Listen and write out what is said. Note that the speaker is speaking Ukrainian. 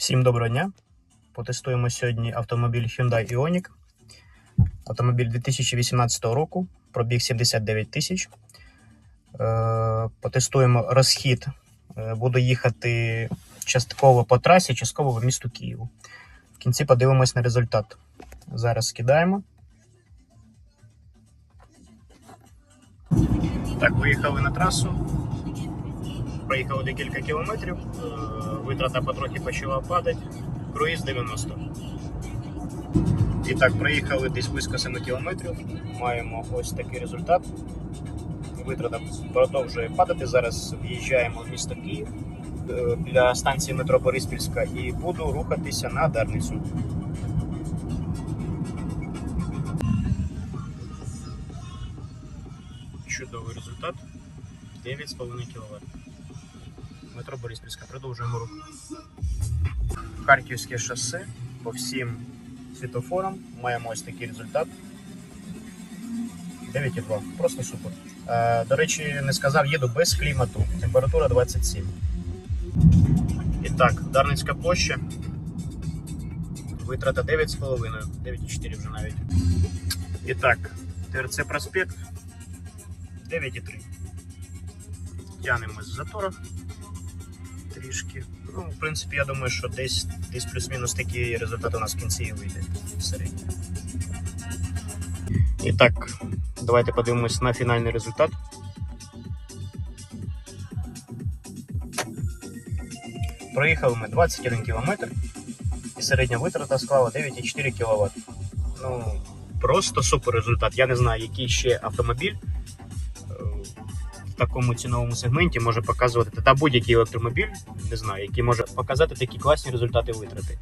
Всім доброго дня. Потестуємо сьогодні автомобіль Hyundai Ioniq. Автомобіль 2018 року, пробіг 79 тисяч. Е, Потестуємо розхід. Е, Буду їхати частково по трасі, частково в місту Києву. В кінці подивимось на результат. Зараз скидаємо. Так, виїхали на трасу. Проїхали декілька кілометрів, е, витрата потрохи почала падати, круїз 90. І так, проїхали десь близько 7 кілометрів. Маємо ось такий результат. Витрата продовжує падати. Зараз в'їжджаємо в місто Київ е, біля станції метро Бориспільська і буду рухатися на Дарницю. Чудовий результат. 9,5 кВт. Метро Бориспільська. Продовжуємо рух. Харківське шосе по всім світофорам. Маємо ось такий результат. 9,2. Просто супер. Е, до речі, не сказав, їду без клімату. Температура 27. І так, Дарницька площа. Витрата 9,5. 9,4 вже навіть. І так, ТРЦ проспект 9,3. Тянемо з затора трішки. Ну, в принципі, я думаю, що десь, десь плюс-мінус такі результати у нас в кінці вийде в середньо. І так, давайте подивимось на фінальний результат. Проїхали ми 21 км і середня витрата склала 9,4 кВт. Ну, просто супер результат. Я не знаю, який ще автомобіль такому ціновому сегменті може показувати та будь-який електромобіль, не знаю, який може показати такі класні результати витрати.